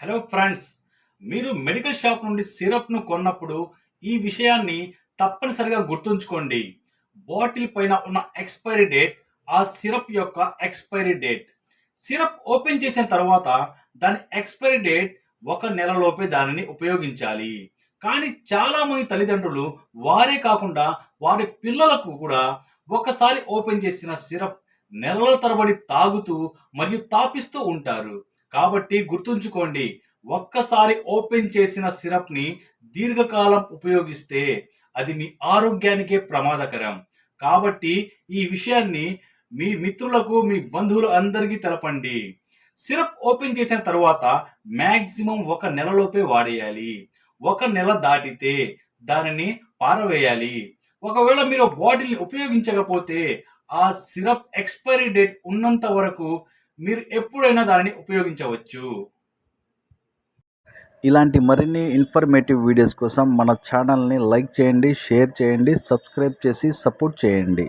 Hello friends మీరు medical shop నుండి సిరప్ను కొన్నప్పుడు ఈ విషయాన్ని తప్పనిసరిగా గుర్తుంచుకోండి. బాటిల్ పైన ఉన్న ఎక్స్పైరీ డేట్ ఆ సిరప్ యొక్క ఎక్స్పైరీ డేట్. సిరప్ ఓపెన్ చేసిన తర్వాత దాని ఎక్స్పైరీ డేట్ ఒక నెలలోపే దానిని ఉపయోగించాలి. కానీ చాలా మంది తల్లిదండ్రులు వారే కాకుండా వారి పిల్లలకు కూడా ఒకసారి ఓపెన్ చేసిన సిరప్ నెలల తరబడి తాగుతూ మరియు తాపిస్తూ ఉంటారు. కాబట్టి గుర్తుంచుకోండి ఒక్కసారి ఓపెన్ చేసిన సిరప్ని దీర్ఘకాలం ఉపయోగిస్తే అది మీ ఆరోగ్యానికే ప్రమాదకరం. కాబట్టి ఈ విషయాన్ని మీ మిత్రులకు మీ బంధువులు అందరికీ తెలపండి. సిరప్ ఓపెన్ చేసిన తర్వాత మ్యాక్సిమం ఒక నెలలోపే వాడేయాలి. ఒక నెల దాటితే దానిని పారవేయాలి. ఒకవేళ మీరు బాటిల్ని ఉపయోగించకపోతే ఆ సిరప్ ఎక్స్పైరీ డేట్ ఉన్నంత వరకు మీరు ఎప్పుడైనా దానిని ఉపయోగించవచ్చు. ఇలాంటి మరిన్ని ఇన్ఫర్మేటివ్ వీడియోస్ కోసం మన ఛానల్ని లైక్ చేయండి షేర్ చేయండి సబ్స్క్రైబ్ చేసి సపోర్ట్ చేయండి.